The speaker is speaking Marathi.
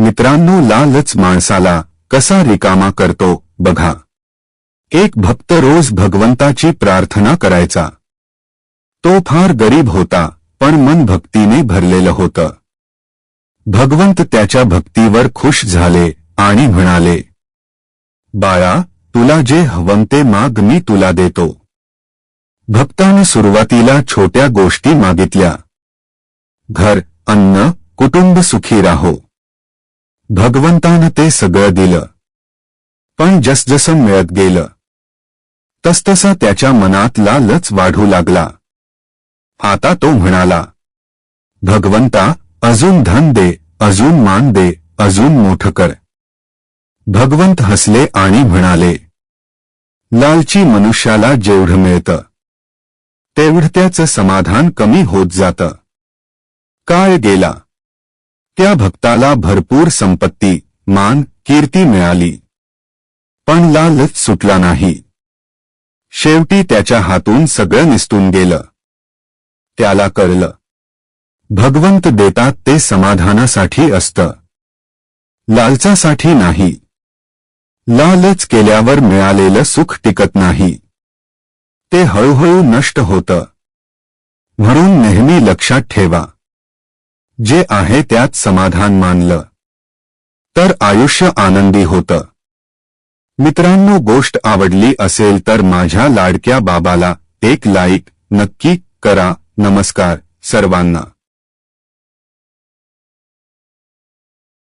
मित्रांनो लालच माणसाला कसा रिकामा करतो बघा. एक भक्त रोज भगवंताची प्रार्थना करायचा. तो फार गरीब होता पण मन भक्तीने भरलेलं होतं. भगवंत त्याच्या भक्तीवर खुश झाले आणि म्हणाले बाळा तुला जे हवं ते माग मी तुला देतो. भक्ताने सुरुवातीला छोट्या गोष्टी मागितल्या. घर अन्न कुटुंब सुखी राहो. भगवंतानं ते सगळं दिलं. पण जसजसं मिळत गेलं तसतसा त्याच्या मनातला लच वाढू लागला. आता तो म्हणाला भगवंता अजून धन दे अजून मान दे अजून मोठं कर. भगवंत हसले आणि म्हणाले लालची मनुष्याला जेवढं मिळतं तेवढं त्याचं समाधान कमी होत जातं. काळ गेला त्या भक्ताला भरपूर संपत्ती मान कीर्ती मिळाली. पण लालच सुटला नाही. शेवटी त्याच्या हातून सगळं निसटून गेलं. त्याला कळलं. भगवंत देतात ते समाधानासाठी असतं. लालचासाठी नाही. लालच केल्यावर मिळालेलं सुख टिकत नाही. ते हळूहळू नष्ट होतं. म्हणून नेहमी लक्षात ठेवा. जे आहे त्यात समाधान मानलं. तर आयुष्य आनंदी होतं. मित्रांनो गोष्ट आवडली असेल तर माझ्या लाडक्या बाबाला एक लाईक नक्की करा. नमस्कार सर्वांना.